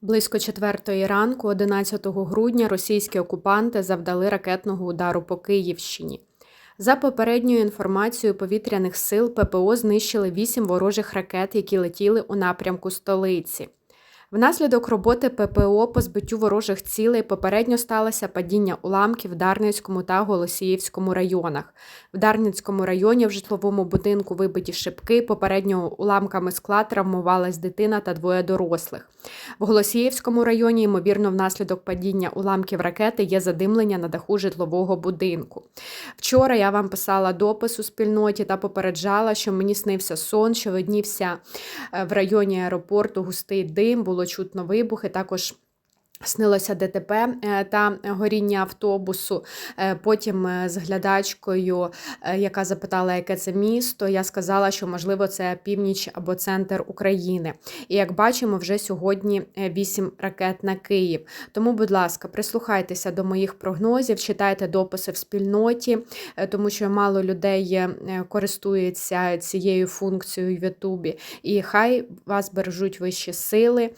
Близько четвертої ранку, 11 грудня, російські окупанти завдали ракетного удару по Київщині. За попередньою інформацією повітряних сил, ППО знищили вісім ворожих ракет, які летіли у напрямку столиці. Внаслідок роботи ППО по збиттю ворожих цілей попередньо сталося падіння уламків в Дарницькому та Голосіївському районах. В Дарницькому районі в житловому будинку вибиті шибки, попередньо уламками скла травмувалась дитина та двоє дорослих. В Голосіївському районі, ймовірно, внаслідок падіння уламків ракети є задимлення на даху житлового будинку. Вчора я вам писала допис у спільноті та попереджала, що мені снився сон, що виднівся е, в районі аеропорту густий дим, було чутно вибухи. Також Снилося ДТП е, та горіння автобусу. Е, Потім е, з глядачкою, яка запитала, яке це місто, я сказала, що можливо це північ або центр України. І як бачимо, вже сьогодні 8 ракет на Київ. Тому, будь ласка, прислухайтеся до моїх прогнозів, читайте дописи в спільноті, тому що мало людей користується цією функцією в Ютубі. І хай вас бережуть вищі сили.